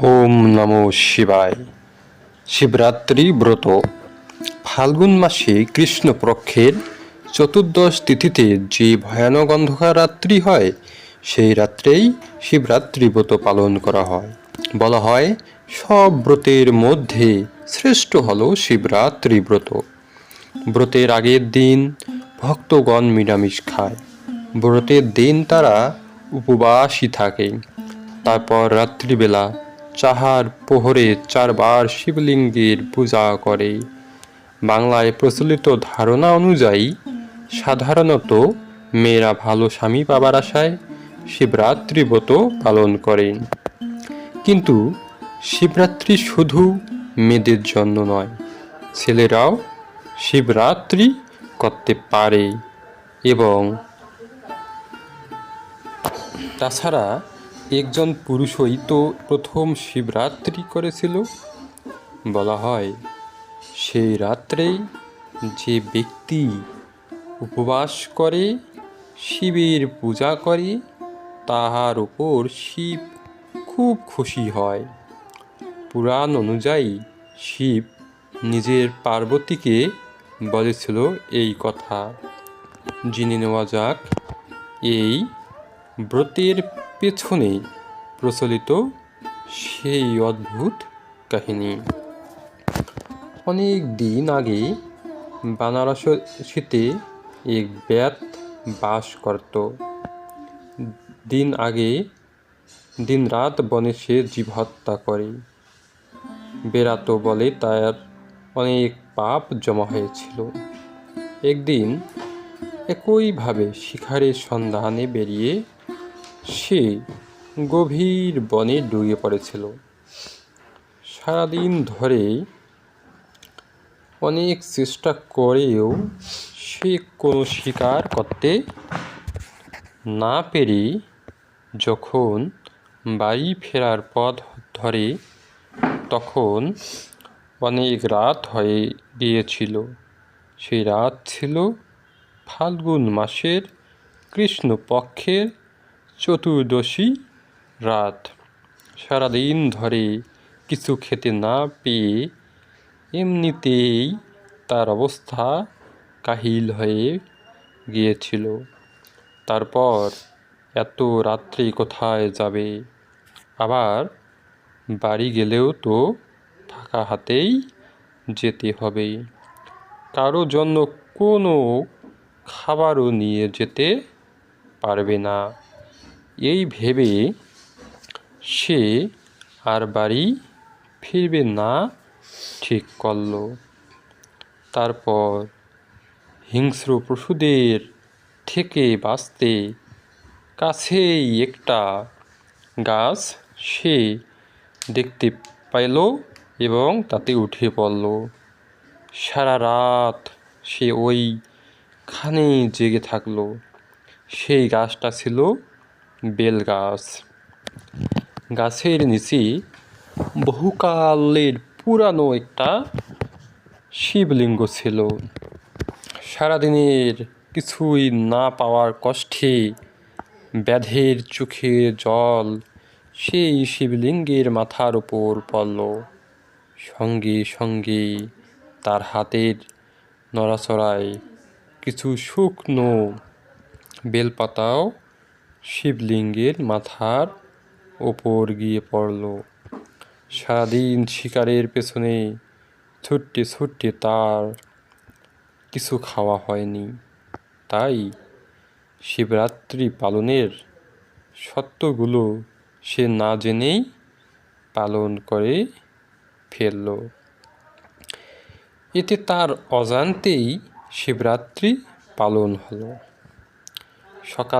ওম নমো শিবায়। শিবরাত্রি ব্রত। ফাল্গুন মাসে কৃষ্ণপক্ষের চতুর্দশ তিথিতে যে ভয়ানক অন্ধকার রাত্রি হয়, সেই রাত্রেই শিবরাত্রি ব্রত পালন করা হয়। বলা হয়, সব ব্রতের মধ্যে শ্রেষ্ঠ হল শিবরাত্রি ব্রত। ব্রতের আগের দিন ভক্তগণ নিরামিষ খায়। ব্রতের দিন তারা উপবাসী থাকে। তারপর রাত্রিবেলা চাহার পোহরে চারবার শিবলিঙ্গের পূজা করে। বাংলায় প্রচলিত ধারণা অনুযায়ী সাধারণত মেয়েরা ভালো স্বামী পাবার আশায় শিবরাত্রি ব্রত পালন করেন। কিন্তু শিবরাত্রি শুধু মেয়েদের জন্য নয়, ছেলেরাও শিবরাত্রি করতে পারে এবং তাছাড়া একজন পুরুষই তো প্রথম শিবরাত্রি করেছিল। বলা হয়, সেই রাত্রেই যে ব্যক্তি উপবাস করে, শিবের পূজা করে, তাহার উপর শিব খুব খুশি হয়। পুরাণ অনুযায়ী শিব নিজের পার্বতীকে বলেছিল এই কথা। জেনে নেওয়া যাক, এই ব্রতের পেছনে প্রচলিত সেই অদ্ভুত কাহিনী। অনেক দিন আগে বানারসিতে এক ব্যাত বাস করত। দিন আগে দিন রাত বনে সে জীব হত্যা করে বেরাতো বলে তার অনেক পাপ জমা হয়েছিল। একদিন একইভাবে শিকারের সন্ধানে বেরিয়ে সে গভীর বনে ডুবে পড়েছিল। সারাদিন ধরে অনেক চেষ্টা করেও সে কোনো শিকার করতে না পেরে যখন বাড়ি ফেরার পথ ধরে তখন অনেক রাত হয়ে গিয়েছিল। সেই রাত ছিল ফাল্গুন মাসের কৃষ্ণপক্ষের চতুর্দশী রাত। সারাদিন ধরে কিছু খেতে না পেয়ে এমনিতেই তার অবস্থা কাহিল হয়ে গিয়েছিল। তারপর এত রাত্রি কোথায় যাবে? আবার বাড়ি গেলেও তো ফাঁকা হাতেই যেতে হবে। কারও জন্য কোনো খাবারও নিয়ে যেতে পারবে না। এই ভেবে সে আর বাড়ি ফিরবে না, ঠিক করল। তারপর হিংস্র পশুদের থেকে বাঁচতে কাছেই একটা গাছ সে দেখতে পেল এবং তাতে উঠে পড়ল। সারা রাত সে ওইখানে জেগে থাকল। সেই গাছটা ছিল বেল গাছ। গাছের নিচে বহুকালের পুরানো একটা শিবলিঙ্গ ছিল। সারাদিনের কিছুই না পাওয়ার কষ্টে ব্যাধের চোখে জল সেই শিবলিঙ্গের মাথার উপর পড়ল। সঙ্গে সঙ্গে তার হাতের নড়াচড়ায় কিছু শুকনো বেলপাতাও শিবলিঙ্গের মাথার ওপর গিয়ে পড়ল। সারাদিন শিকারের পেছনে ছুটতে ছুটতে তার কিছু খাওয়া হয়নি। তাই শিবরাত্রি পালনের সত্যগুলো সে না জেনেই পালন করে ফেলল। এতে তার অজান্তেই শিবরাত্রি পালন হলো। সকাল